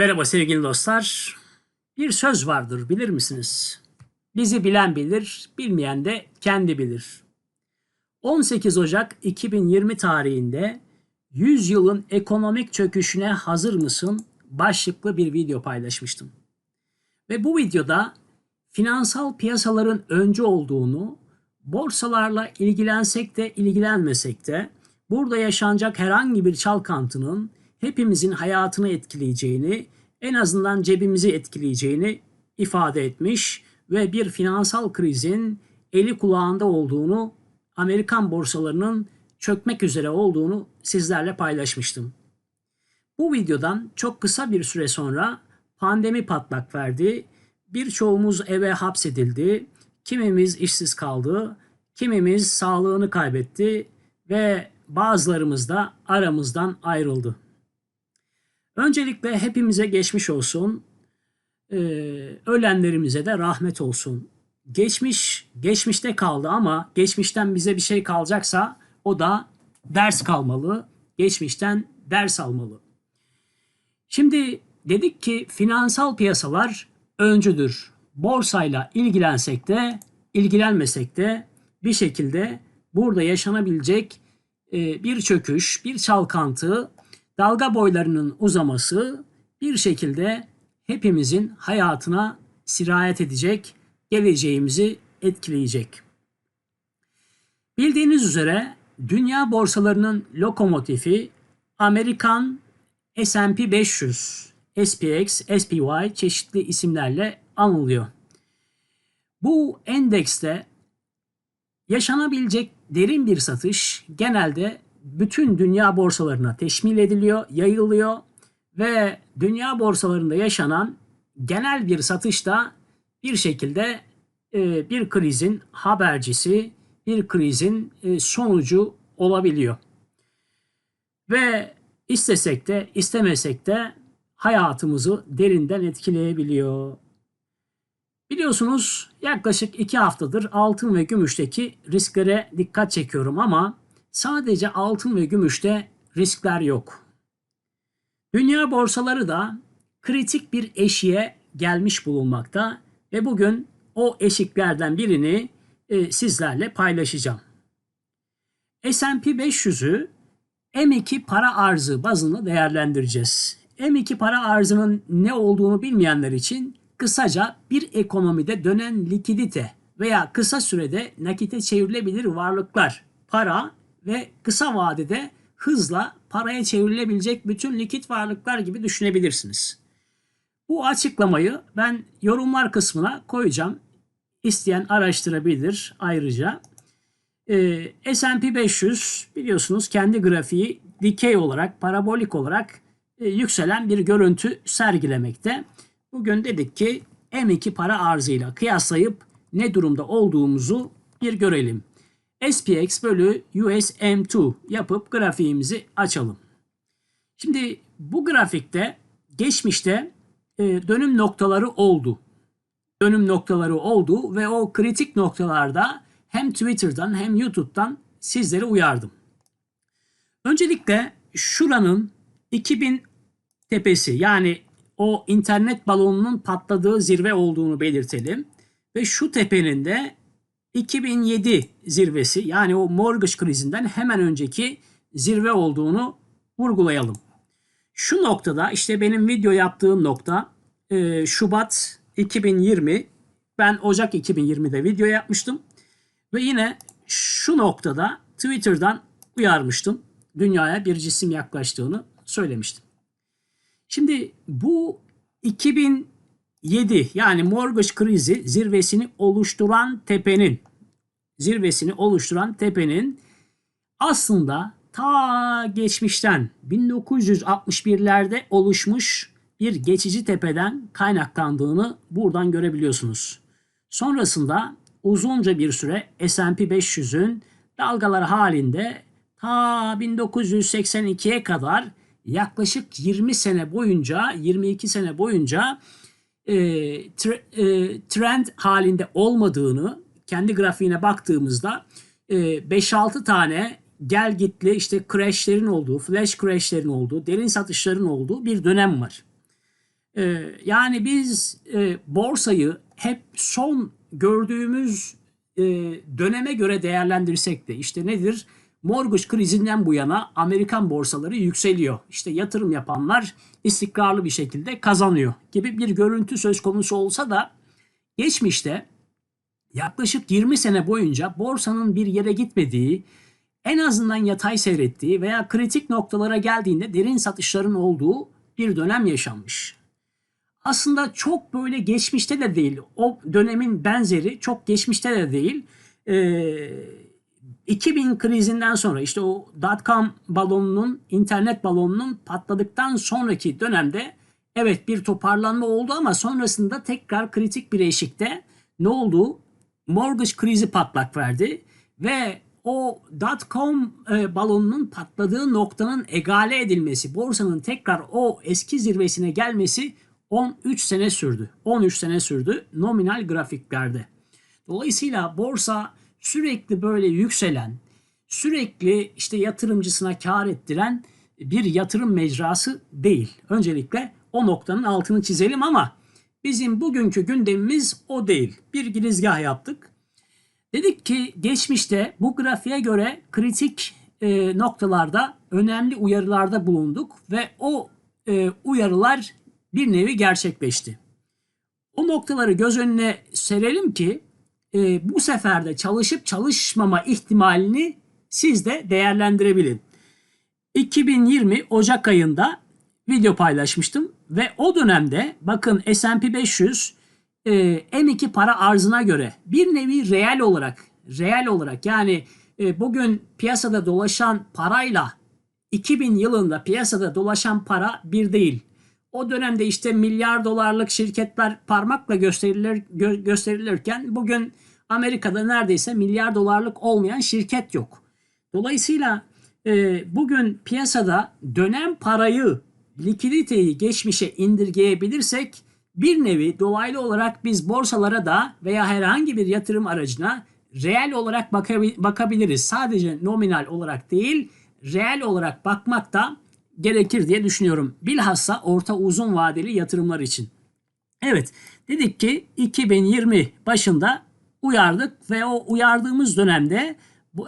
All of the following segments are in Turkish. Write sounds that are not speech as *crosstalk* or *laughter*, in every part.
Merhaba sevgili dostlar. Bir söz vardır bilir misiniz? Bizi bilen bilir, bilmeyen de kendi bilir. 18 Ocak 2020 tarihinde 100 yılın ekonomik çöküşüne hazır mısın başlıklı bir video paylaşmıştım. Ve bu videoda finansal piyasaların önce olduğunu, borsalarla ilgilensek de ilgilenmesek de burada yaşanacak herhangi bir çalkantının hepimizin hayatını etkileyeceğini, en azından cebimizi etkileyeceğini ifade etmiş ve bir finansal krizin eli kulağında olduğunu, Amerikan borsalarının çökmek üzere olduğunu sizlerle paylaşmıştım. Bu videodan çok kısa bir süre sonra pandemi patlak verdi. Birçoğumuz eve hapsedildi. Kimimiz işsiz kaldı, kimimiz sağlığını kaybetti ve bazılarımız da aramızdan ayrıldı. Öncelikle hepimize geçmiş olsun. Ee, ölenlerimize de rahmet olsun. Geçmiş geçmişte kaldı ama geçmişten bize bir şey kalacaksa o da ders kalmalı. Geçmişten ders almalı. Şimdi dedik ki finansal piyasalar öncüdür. Borsayla ilgilensek de ilgilenmesek de bir şekilde burada yaşanabilecek e, bir çöküş, bir çalkantı dalga boylarının uzaması bir şekilde hepimizin hayatına sirayet edecek, geleceğimizi etkileyecek. Bildiğiniz üzere dünya borsalarının lokomotifi Amerikan S&P 500, SPX, SPY çeşitli isimlerle anılıyor. Bu endekste yaşanabilecek derin bir satış genelde bütün dünya borsalarına teşmil ediliyor, yayılıyor ve dünya borsalarında yaşanan genel bir satışta bir şekilde e, bir krizin habercisi, bir krizin e, sonucu olabiliyor. Ve istesek de istemesek de hayatımızı derinden etkileyebiliyor. Biliyorsunuz yaklaşık iki haftadır altın ve gümüşteki risklere dikkat çekiyorum ama Sadece altın ve gümüşte riskler yok. Dünya borsaları da kritik bir eşiğe gelmiş bulunmakta ve bugün o eşiklerden birini e, sizlerle paylaşacağım. S&P 500'ü M2 para arzı bazında değerlendireceğiz. M2 para arzının ne olduğunu bilmeyenler için kısaca bir ekonomide dönen likidite veya kısa sürede nakite çevrilebilir varlıklar, para ve kısa vadede hızla paraya çevrilebilecek bütün likit varlıklar gibi düşünebilirsiniz. Bu açıklamayı ben yorumlar kısmına koyacağım. İsteyen araştırabilir ayrıca. Ee, S&P 500 biliyorsunuz kendi grafiği dikey olarak, parabolik olarak e, yükselen bir görüntü sergilemekte. Bugün dedik ki M2 para arzıyla kıyaslayıp ne durumda olduğumuzu bir görelim. SPX bölü USM2 yapıp grafiğimizi açalım. Şimdi bu grafikte geçmişte e, dönüm noktaları oldu. Dönüm noktaları oldu ve o kritik noktalarda hem Twitter'dan hem YouTube'dan sizleri uyardım. Öncelikle şuranın 2000 tepesi yani o internet balonunun patladığı zirve olduğunu belirtelim. Ve şu tepenin de 2007 zirvesi yani o mortgage krizinden hemen önceki zirve olduğunu vurgulayalım. Şu noktada işte benim video yaptığım nokta e, Şubat 2020 ben Ocak 2020'de video yapmıştım ve yine şu noktada Twitter'dan uyarmıştım. Dünyaya bir cisim yaklaştığını söylemiştim. Şimdi bu 2000 7 yani mortgage krizi zirvesini oluşturan tepenin zirvesini oluşturan tepenin aslında ta geçmişten 1961'lerde oluşmuş bir geçici tepeden kaynaklandığını buradan görebiliyorsunuz. Sonrasında uzunca bir süre S&P 500'ün dalgalar halinde ta 1982'ye kadar yaklaşık 20 sene boyunca 22 sene boyunca e, e, trend halinde olmadığını kendi grafiğine baktığımızda 5-6 e, tane gel gitli işte crashlerin olduğu, flash crashlerin olduğu, derin satışların olduğu bir dönem var. Ee, yani biz e, borsayı hep son gördüğümüz e, döneme göre değerlendirsek de işte nedir? Mortgage krizinden bu yana Amerikan borsaları yükseliyor. İşte yatırım yapanlar istikrarlı bir şekilde kazanıyor gibi bir görüntü söz konusu olsa da geçmişte yaklaşık 20 sene boyunca borsanın bir yere gitmediği, en azından yatay seyrettiği veya kritik noktalara geldiğinde derin satışların olduğu bir dönem yaşanmış. Aslında çok böyle geçmişte de değil, o dönemin benzeri çok geçmişte de değil. Ee, 2000 krizinden sonra işte o dot-com balonunun, internet balonunun patladıktan sonraki dönemde evet bir toparlanma oldu ama sonrasında tekrar kritik bir eşikte ne oldu? Mortgage krizi patlak verdi ve o dot-com e, balonunun patladığı noktanın egale edilmesi, borsanın tekrar o eski zirvesine gelmesi 13 sene sürdü. 13 sene sürdü nominal grafiklerde. Dolayısıyla borsa sürekli böyle yükselen, sürekli işte yatırımcısına kar ettiren bir yatırım mecrası değil. Öncelikle o noktanın altını çizelim ama bizim bugünkü gündemimiz o değil. Bir girizgah yaptık. Dedik ki geçmişte bu grafiğe göre kritik e, noktalarda önemli uyarılarda bulunduk ve o e, uyarılar bir nevi gerçekleşti. O noktaları göz önüne serelim ki e, bu sefer de çalışıp çalışmama ihtimalini siz de değerlendirebilin. 2020 Ocak ayında video paylaşmıştım ve o dönemde bakın S&P 500 e, M2 para arzına göre bir nevi reel olarak reel olarak yani e, bugün piyasada dolaşan parayla 2000 yılında piyasada dolaşan para bir değil. O dönemde işte milyar dolarlık şirketler parmakla gösterilir, gö- gösterilirken bugün Amerika'da neredeyse milyar dolarlık olmayan şirket yok. Dolayısıyla e, bugün piyasada dönem parayı, likiditeyi geçmişe indirgeyebilirsek bir nevi dolaylı olarak biz borsalara da veya herhangi bir yatırım aracına reel olarak bakabiliriz. Sadece nominal olarak değil, reel olarak bakmak da gerekir diye düşünüyorum. Bilhassa orta uzun vadeli yatırımlar için. Evet dedik ki 2020 başında uyardık ve o uyardığımız dönemde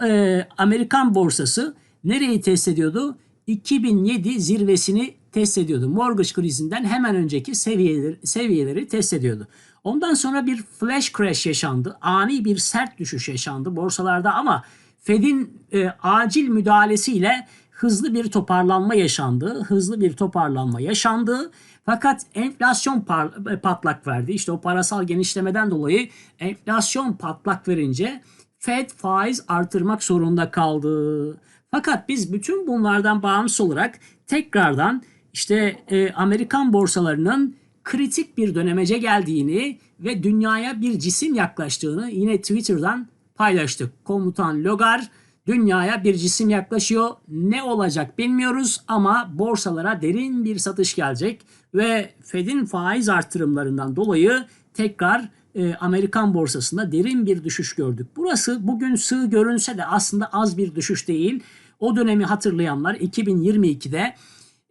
e, Amerikan borsası nereyi test ediyordu? 2007 zirvesini test ediyordu. Mortgage krizinden hemen önceki seviyeleri, seviyeleri test ediyordu. Ondan sonra bir flash crash yaşandı. Ani bir sert düşüş yaşandı borsalarda ama Fed'in e, acil müdahalesiyle hızlı bir toparlanma yaşandı. Hızlı bir toparlanma yaşandı. Fakat enflasyon patlak verdi. İşte o parasal genişlemeden dolayı enflasyon patlak verince Fed faiz artırmak zorunda kaldı. Fakat biz bütün bunlardan bağımsız olarak tekrardan işte e, Amerikan borsalarının kritik bir dönemece geldiğini ve dünyaya bir cisim yaklaştığını yine Twitter'dan paylaştık. Komutan Logar dünyaya bir cisim yaklaşıyor. Ne olacak bilmiyoruz ama borsalara derin bir satış gelecek ve Fed'in faiz artırımlarından dolayı tekrar e, Amerikan borsasında derin bir düşüş gördük. Burası bugün sığ görünse de aslında az bir düşüş değil. O dönemi hatırlayanlar 2022'de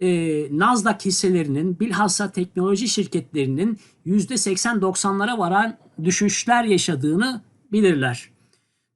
e, Nasdaq hisselerinin bilhassa teknoloji şirketlerinin %80-90'lara varan düşüşler yaşadığını bilirler.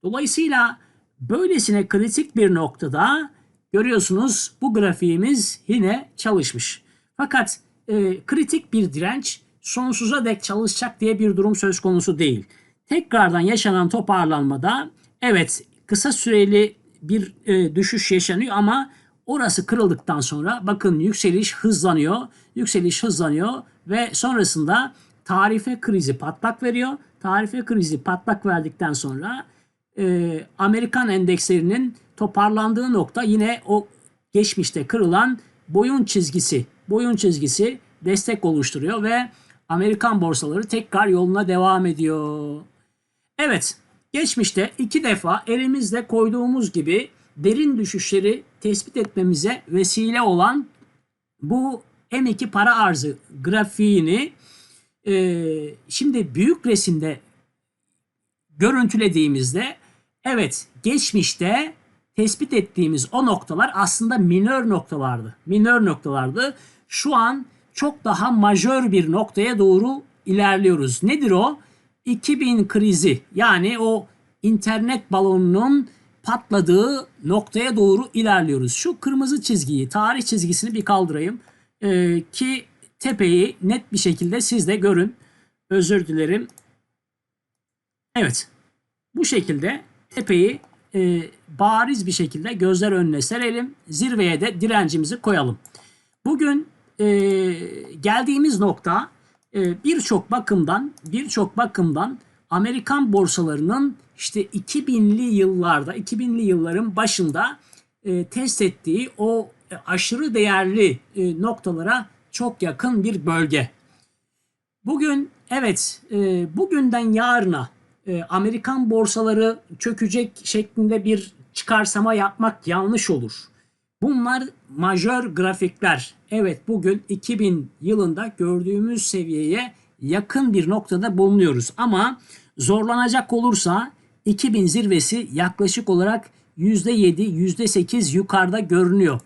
Dolayısıyla böylesine kritik bir noktada görüyorsunuz bu grafiğimiz yine çalışmış. Fakat e, kritik bir direnç sonsuza dek çalışacak diye bir durum söz konusu değil. Tekrardan yaşanan toparlanmada evet kısa süreli bir e, düşüş yaşanıyor ama orası kırıldıktan sonra bakın yükseliş hızlanıyor. Yükseliş hızlanıyor ve sonrasında tarife krizi patlak veriyor. Tarife krizi patlak verdikten sonra e, Amerikan endekslerinin toparlandığı nokta yine o geçmişte kırılan boyun çizgisi. Boyun çizgisi destek oluşturuyor ve Amerikan borsaları tekrar yoluna devam ediyor. Evet, geçmişte iki defa elimizde koyduğumuz gibi derin düşüşleri tespit etmemize vesile olan bu M2 para arzı grafiğini e, şimdi büyük resimde görüntülediğimizde evet geçmişte tespit ettiğimiz o noktalar aslında minör noktalardı. Minör noktalardı. Şu an çok daha majör bir noktaya doğru ilerliyoruz. Nedir o? 2000 krizi yani o internet balonunun patladığı noktaya doğru ilerliyoruz. Şu kırmızı çizgiyi, tarih çizgisini bir kaldırayım Ee, ki tepeyi net bir şekilde siz de görün. Özür dilerim. Evet. Bu şekilde tepeyi e, bariz bir şekilde gözler önüne serelim. Zirveye de direncimizi koyalım. Bugün e, geldiğimiz nokta e, birçok bakımdan birçok bakımdan Amerikan borsalarının işte 2000'li yıllarda 2000'li yılların başında e, test ettiği o e, aşırı değerli e, noktalara çok yakın bir bölge. Bugün evet e, bugünden yarına e, Amerikan borsaları çökecek şeklinde bir çıkarsama yapmak yanlış olur. Bunlar majör grafikler. Evet bugün 2000 yılında gördüğümüz seviyeye yakın bir noktada bulunuyoruz. Ama zorlanacak olursa 2000 zirvesi yaklaşık olarak %7, %8 yukarıda görünüyor.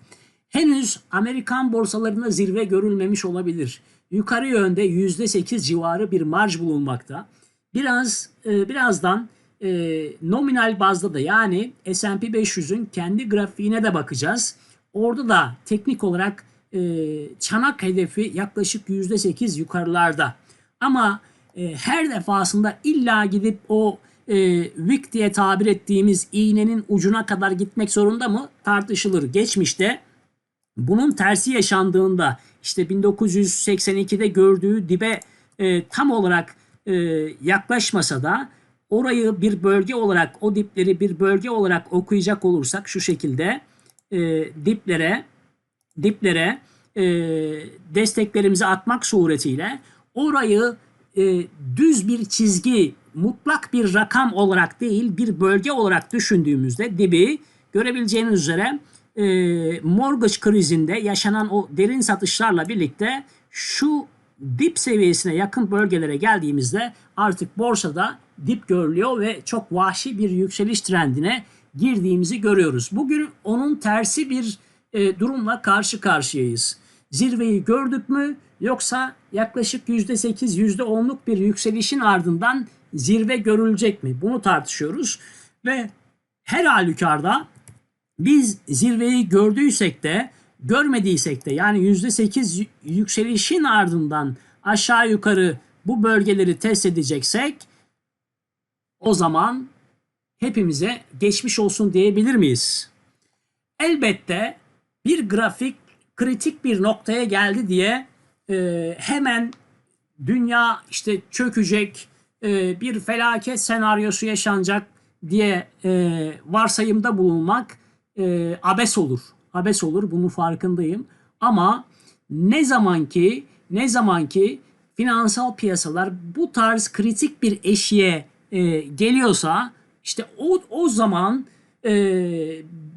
Henüz Amerikan borsalarında zirve görülmemiş olabilir. Yukarı yönde %8 civarı bir marj bulunmakta. Biraz e, birazdan e, nominal bazda da yani S&P 500'ün kendi grafiğine de bakacağız. Orada da teknik olarak e, çanak hedefi yaklaşık %8 yukarılarda. Ama e, her defasında illa gidip o e, wick diye tabir ettiğimiz iğnenin ucuna kadar gitmek zorunda mı tartışılır. Geçmişte bunun tersi yaşandığında işte 1982'de gördüğü dibe e, tam olarak e, yaklaşmasa da orayı bir bölge olarak o dipleri bir bölge olarak okuyacak olursak şu şekilde e, diplere diplere e, desteklerimizi atmak suretiyle orayı e, düz bir çizgi mutlak bir rakam olarak değil bir bölge olarak düşündüğümüzde dibi görebileceğiniz üzere e, mortgage krizinde yaşanan o derin satışlarla birlikte şu dip seviyesine yakın bölgelere geldiğimizde artık borsada dip görülüyor ve çok vahşi bir yükseliş trendine girdiğimizi görüyoruz. Bugün onun tersi bir e, durumla karşı karşıyayız. Zirveyi gördük mü yoksa yaklaşık %8 %10'luk bir yükselişin ardından zirve görülecek mi? Bunu tartışıyoruz ve her halükarda biz zirveyi gördüysek de görmediysek de yani %8 yükselişin ardından aşağı yukarı bu bölgeleri test edeceksek o zaman hepimize geçmiş olsun diyebilir miyiz? Elbette bir grafik kritik bir noktaya geldi diye e, hemen dünya işte çökecek, e, bir felaket senaryosu yaşanacak diye e, varsayımda bulunmak e, abes olur. Abes olur bunun farkındayım. Ama ne zaman ki ne zaman ki finansal piyasalar bu tarz kritik bir eşiğe e, geliyorsa işte o, o zaman e,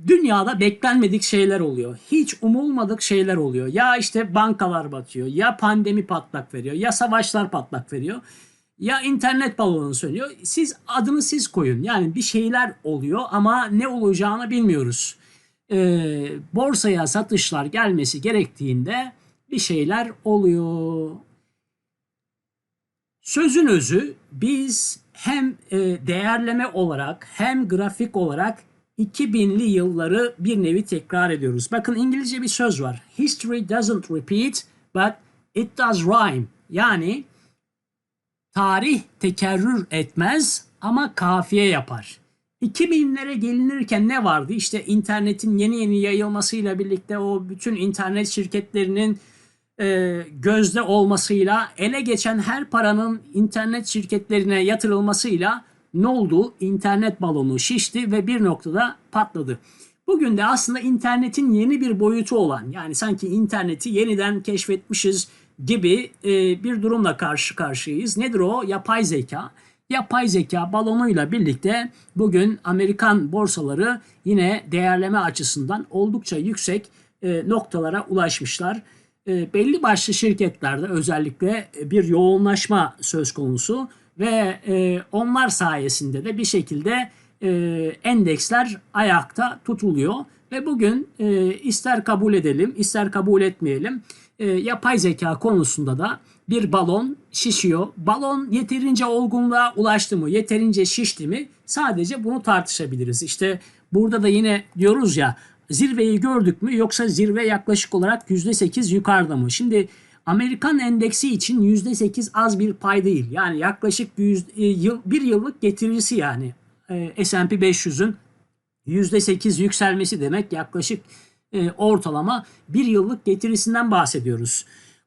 dünyada beklenmedik şeyler oluyor. Hiç umulmadık şeyler oluyor. Ya işte bankalar batıyor, ya pandemi patlak veriyor, ya savaşlar patlak veriyor. Ya internet balonu sönüyor. Siz adını siz koyun. Yani bir şeyler oluyor ama ne olacağını bilmiyoruz. Ee, borsaya satışlar gelmesi gerektiğinde bir şeyler oluyor. Sözün özü biz hem e, değerleme olarak hem grafik olarak 2000'li yılları bir nevi tekrar ediyoruz. Bakın İngilizce bir söz var. History doesn't repeat but it does rhyme. Yani tarih tekerrür etmez ama kafiye yapar. 2000'lere gelinirken ne vardı? İşte internetin yeni yeni yayılmasıyla birlikte o bütün internet şirketlerinin e, gözde olmasıyla ele geçen her paranın internet şirketlerine yatırılmasıyla ne oldu? İnternet balonu şişti ve bir noktada patladı. Bugün de aslında internetin yeni bir boyutu olan yani sanki interneti yeniden keşfetmişiz gibi e, bir durumla karşı karşıyayız. Nedir o? Yapay zeka. Yapay zeka balonuyla birlikte bugün Amerikan borsaları yine değerleme açısından oldukça yüksek e, noktalara ulaşmışlar. E, belli başlı şirketlerde özellikle bir yoğunlaşma söz konusu ve e, onlar sayesinde de bir şekilde e, endeksler ayakta tutuluyor ve bugün e, ister kabul edelim ister kabul etmeyelim e, yapay zeka konusunda da bir balon şişiyor. Balon yeterince olgunluğa ulaştı mı, yeterince şişti mi sadece bunu tartışabiliriz. İşte burada da yine diyoruz ya zirveyi gördük mü yoksa zirve yaklaşık olarak %8 yukarıda mı? Şimdi Amerikan endeksi için %8 az bir pay değil. Yani yaklaşık bir, yüz- e, yıl, bir yıllık getirisi yani e, S&P 500'ün %8 yükselmesi demek yaklaşık e, ortalama bir yıllık getirisinden bahsediyoruz.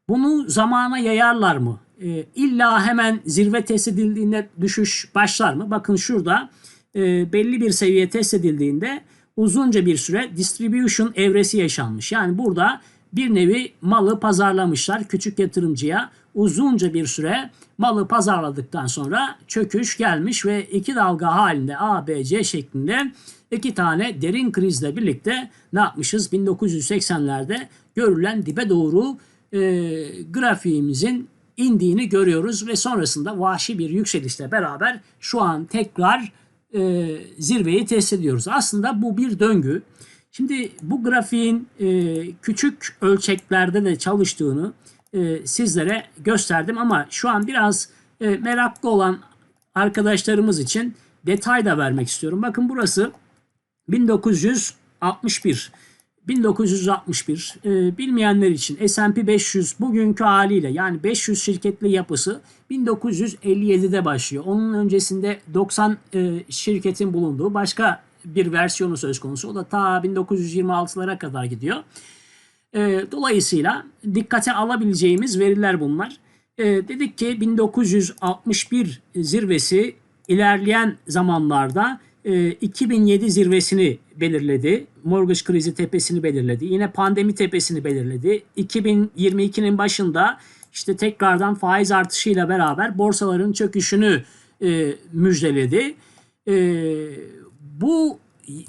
Bunu zamana yayarlar mı? E, illa hemen zirve test edildiğinde düşüş başlar mı? Bakın şurada e, belli bir seviye test edildiğinde uzunca bir süre distribution evresi yaşanmış. Yani burada bir nevi malı pazarlamışlar küçük yatırımcıya uzunca bir süre malı pazarladıktan sonra çöküş gelmiş ve iki dalga halinde A, B, C şeklinde iki tane derin krizle birlikte ne yapmışız? 1980'lerde görülen dibe doğru e, grafiğimizin indiğini görüyoruz ve sonrasında vahşi bir yükselişle beraber şu an tekrar e, zirveyi test ediyoruz. Aslında bu bir döngü. Şimdi bu grafiğin e, küçük ölçeklerde de çalıştığını e, sizlere gösterdim ama şu an biraz e, meraklı olan arkadaşlarımız için detay da vermek istiyorum. Bakın burası 1961. 1961 e, bilmeyenler için S&P 500 bugünkü haliyle yani 500 şirketli yapısı 1957'de başlıyor. Onun öncesinde 90 e, şirketin bulunduğu başka bir versiyonu söz konusu. O da ta 1926'lara kadar gidiyor. E, dolayısıyla dikkate alabileceğimiz veriler bunlar. E, dedik ki 1961 zirvesi ilerleyen zamanlarda e, 2007 zirvesini belirledi. Mortgage krizi tepesini belirledi. Yine pandemi tepesini belirledi. 2022'nin başında işte tekrardan faiz artışıyla beraber borsaların çöküşünü e, müjdeledi. E, bu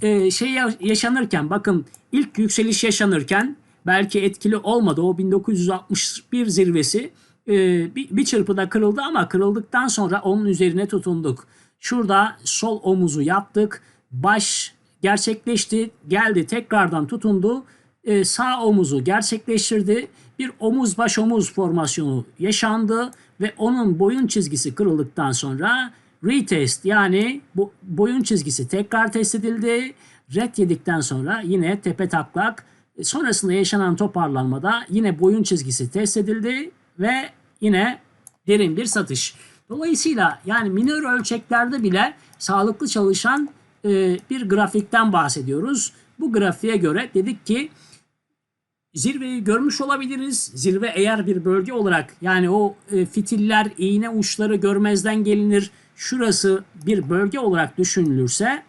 e, şey ya- yaşanırken bakın ilk yükseliş yaşanırken belki etkili olmadı o 1961 zirvesi e, bir, bir çırpıda kırıldı ama kırıldıktan sonra onun üzerine tutunduk. Şurada sol omuzu yaptık. Baş gerçekleşti. Geldi tekrardan tutundu. E, sağ omuzu gerçekleştirdi. Bir omuz baş omuz formasyonu yaşandı ve onun boyun çizgisi kırıldıktan sonra retest yani bu boyun çizgisi tekrar test edildi. Red yedikten sonra yine tepe taklak e, sonrasında yaşanan toparlanmada yine boyun çizgisi test edildi ve yine derin bir satış. Dolayısıyla yani minor ölçeklerde bile sağlıklı çalışan e, bir grafikten bahsediyoruz. Bu grafiğe göre dedik ki zirveyi görmüş olabiliriz. Zirve eğer bir bölge olarak yani o e, fitiller, iğne uçları görmezden gelinir. Şurası bir bölge olarak düşünülürse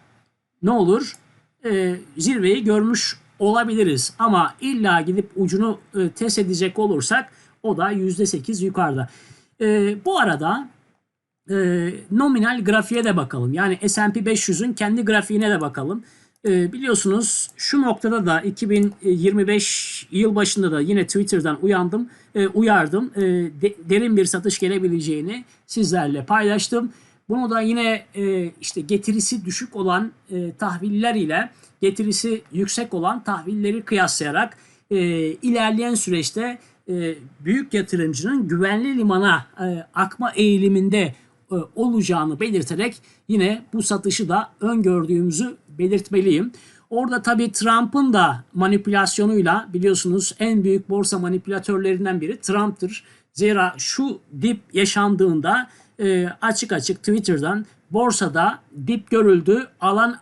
ne olur? E, zirveyi görmüş olabiliriz. Ama illa gidip ucunu e, test edecek olursak o da %8 yukarıda. E, bu arada e, nominal grafiğe de bakalım. Yani S&P 500'ün kendi grafiğine de bakalım. E, biliyorsunuz şu noktada da 2025 yıl başında da yine Twitter'dan uyandım, e, uyardım. E, de- derin bir satış gelebileceğini sizlerle paylaştım. Bunu da yine e, işte getirisi düşük olan e, tahviller ile getirisi yüksek olan tahvilleri kıyaslayarak e, ilerleyen süreçte e, büyük yatırımcının güvenli limana e, akma eğiliminde e, olacağını belirterek yine bu satışı da öngördüğümüzü belirtmeliyim. Orada tabii Trump'ın da manipülasyonuyla biliyorsunuz en büyük borsa manipülatörlerinden biri Trump'tır. Zira şu dip yaşandığında e, açık açık Twitter'dan borsada dip görüldü alan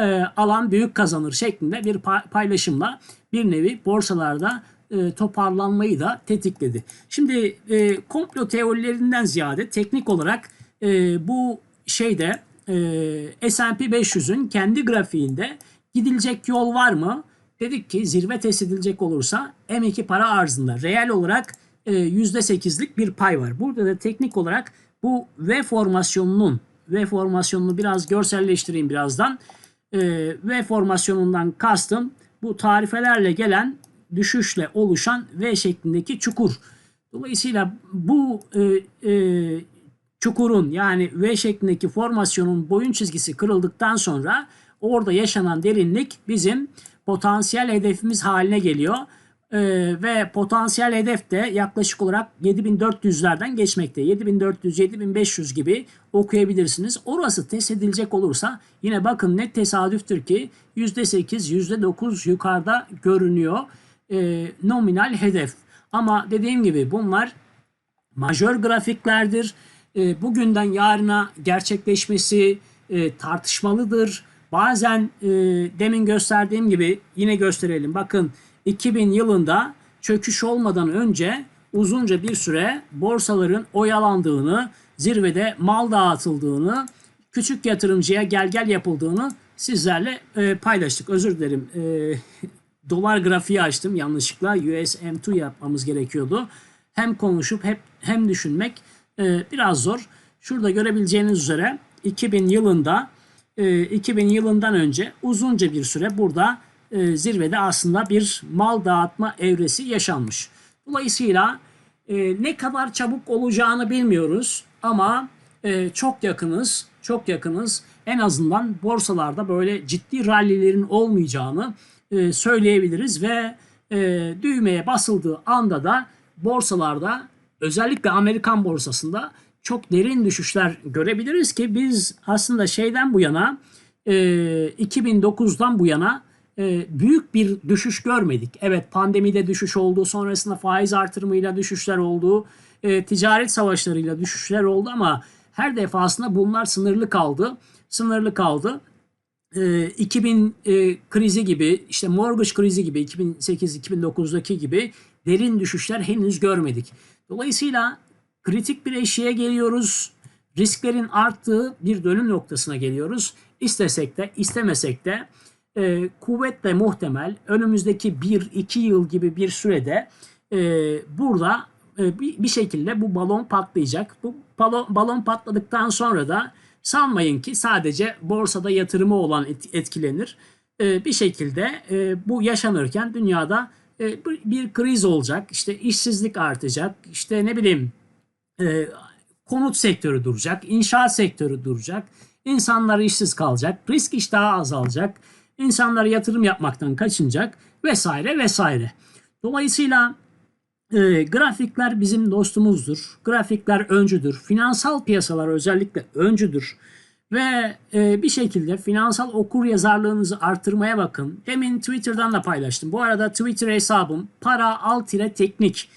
e, alan büyük kazanır şeklinde bir pa- paylaşımla bir nevi borsalarda e, toparlanmayı da tetikledi. Şimdi e, komplo teorilerinden ziyade teknik olarak e, bu şeyde e, S&P 500'ün kendi grafiğinde gidilecek yol var mı? Dedik ki zirve test edilecek olursa M2 para arzında reel olarak e, %8'lik bir pay var. Burada da teknik olarak bu V formasyonunun V formasyonunu biraz görselleştireyim birazdan. E, V formasyonundan kastım bu tarifelerle gelen düşüşle oluşan V şeklindeki çukur. Dolayısıyla bu e, e, çukurun yani V şeklindeki formasyonun boyun çizgisi kırıldıktan sonra orada yaşanan derinlik bizim potansiyel hedefimiz haline geliyor. E, ve potansiyel hedef de yaklaşık olarak 7400'lerden geçmekte. 7400, 7500 gibi okuyabilirsiniz. Orası test edilecek olursa yine bakın ne tesadüftür ki %8, %9 yukarıda görünüyor e, nominal hedef. Ama dediğim gibi bunlar majör grafiklerdir. E, bugünden yarına gerçekleşmesi e, tartışmalıdır. Bazen e, demin gösterdiğim gibi yine gösterelim. Bakın 2000 yılında çöküş olmadan önce uzunca bir süre borsaların oyalandığını, zirvede mal dağıtıldığını, küçük yatırımcıya gel gel yapıldığını sizlerle e, paylaştık. Özür dilerim. E, *laughs* dolar grafiği açtım yanlışlıkla. USM2 yapmamız gerekiyordu. Hem konuşup hep hem düşünmek e, biraz zor. Şurada görebileceğiniz üzere 2000 yılında e, 2000 yılından önce uzunca bir süre burada e, zirvede aslında bir mal dağıtma evresi yaşanmış. Dolayısıyla e, ne kadar çabuk olacağını bilmiyoruz ama e, çok yakınız, çok yakınız. En azından borsalarda böyle ciddi rallilerin olmayacağını e, söyleyebiliriz ve e, düğmeye basıldığı anda da borsalarda özellikle Amerikan borsasında çok derin düşüşler görebiliriz ki biz aslında şeyden bu yana e, 2009'dan bu yana büyük bir düşüş görmedik. Evet pandemide düşüş oldu, sonrasında faiz artırımıyla düşüşler oldu, e, ticaret savaşlarıyla düşüşler oldu ama her defasında bunlar sınırlı kaldı. Sınırlı kaldı. 2000 e, krizi gibi işte mortgage krizi gibi 2008-2009'daki gibi derin düşüşler henüz görmedik. Dolayısıyla kritik bir eşiğe geliyoruz. Risklerin arttığı bir dönüm noktasına geliyoruz. İstesek de istemesek de e, kuvvetle muhtemel önümüzdeki 1-2 yıl gibi bir sürede e, burada e, bir, bir şekilde bu balon patlayacak. Bu balon, balon patladıktan sonra da sanmayın ki sadece borsada yatırımı olan et, etkilenir. E, bir şekilde e, bu yaşanırken dünyada e, bir, bir kriz olacak. İşte işsizlik artacak. İşte ne bileyim e, konut sektörü duracak. inşaat sektörü duracak. İnsanlar işsiz kalacak. Risk iştahı azalacak İnsanlar yatırım yapmaktan kaçınacak vesaire vesaire. Dolayısıyla e, grafikler bizim dostumuzdur. Grafikler öncüdür. Finansal piyasalar özellikle öncüdür. Ve e, bir şekilde finansal okur yazarlığınızı artırmaya bakın. Demin Twitter'dan da paylaştım. Bu arada Twitter hesabım para alt teknik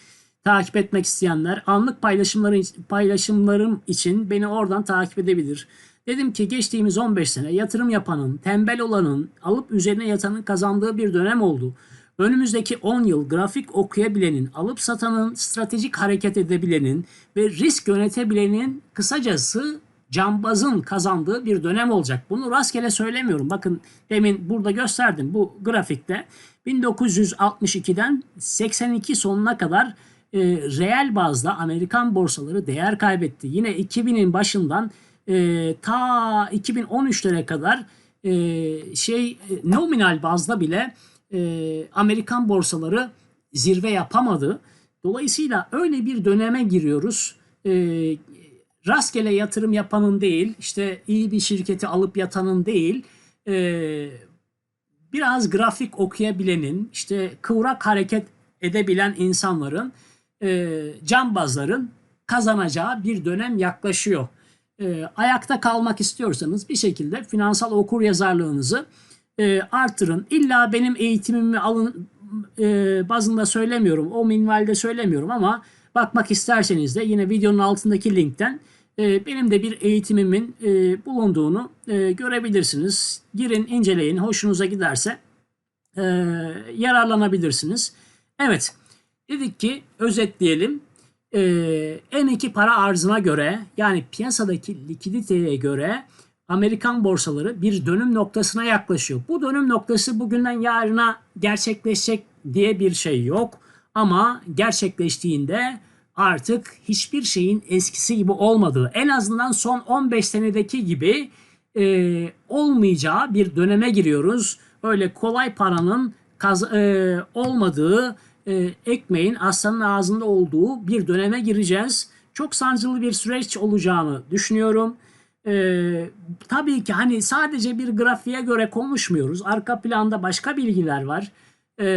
takip etmek isteyenler anlık paylaşımları, paylaşımlarım için beni oradan takip edebilir. Dedim ki geçtiğimiz 15 sene yatırım yapanın, tembel olanın, alıp üzerine yatanın kazandığı bir dönem oldu. Önümüzdeki 10 yıl grafik okuyabilenin, alıp satanın, stratejik hareket edebilenin ve risk yönetebilenin kısacası cambazın kazandığı bir dönem olacak. Bunu rastgele söylemiyorum. Bakın demin burada gösterdim bu grafikte 1962'den 82 sonuna kadar e, reel bazda Amerikan borsaları değer kaybetti. Yine 2000'in başından e, ta 2013'lere kadar e, şey e, nominal bazda bile e, Amerikan borsaları zirve yapamadı. Dolayısıyla öyle bir döneme giriyoruz. E, rastgele yatırım yapanın değil, işte iyi bir şirketi alıp yatanın değil, e, biraz grafik okuyabilenin, işte kıvrak hareket edebilen insanların, e, cambazların kazanacağı bir dönem yaklaşıyor e, ayakta kalmak istiyorsanız bir şekilde finansal okur yazarlığınızı e, artırın. İlla benim eğitimimi alın e, bazında söylemiyorum. O minvalde söylemiyorum ama bakmak isterseniz de yine videonun altındaki linkten e, benim de bir eğitimimin e, bulunduğunu e, görebilirsiniz. Girin, inceleyin. Hoşunuza giderse e, yararlanabilirsiniz. Evet, dedik ki özetleyelim e, M2 para arzına göre yani piyasadaki likiditeye göre Amerikan borsaları bir dönüm noktasına yaklaşıyor. Bu dönüm noktası bugünden yarına gerçekleşecek diye bir şey yok. Ama gerçekleştiğinde artık hiçbir şeyin eskisi gibi olmadığı, en azından son 15 senedeki gibi e, olmayacağı bir döneme giriyoruz. Öyle kolay paranın kaz, e, olmadığı e, ekmeğin aslanın ağzında olduğu bir döneme gireceğiz. Çok sancılı bir süreç olacağını düşünüyorum. E, tabii ki hani sadece bir grafiğe göre konuşmuyoruz. Arka planda başka bilgiler var. e,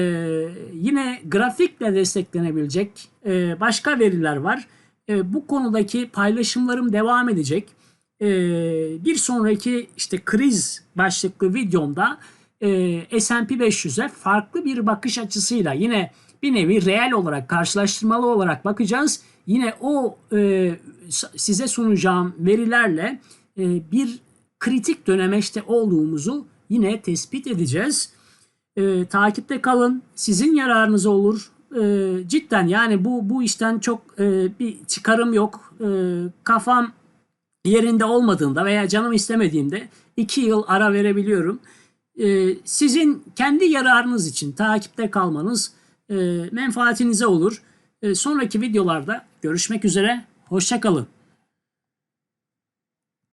yine grafikle desteklenebilecek e, başka veriler var. E, bu konudaki paylaşımlarım devam edecek. E, bir sonraki işte kriz başlıklı videomda e, S&P 500'e farklı bir bakış açısıyla yine bir nevi reel olarak karşılaştırmalı olarak bakacağız. Yine o e, size sunacağım verilerle e, bir kritik dönemeçte olduğumuzu yine tespit edeceğiz. E, takipte kalın. Sizin yararınıza olur. E, cidden yani bu bu işten çok e, bir çıkarım yok. E, kafam yerinde olmadığında veya canım istemediğimde iki yıl ara verebiliyorum. E, sizin kendi yararınız için takipte kalmanız menfaatinize olur. Sonraki videolarda görüşmek üzere. Hoşçakalın.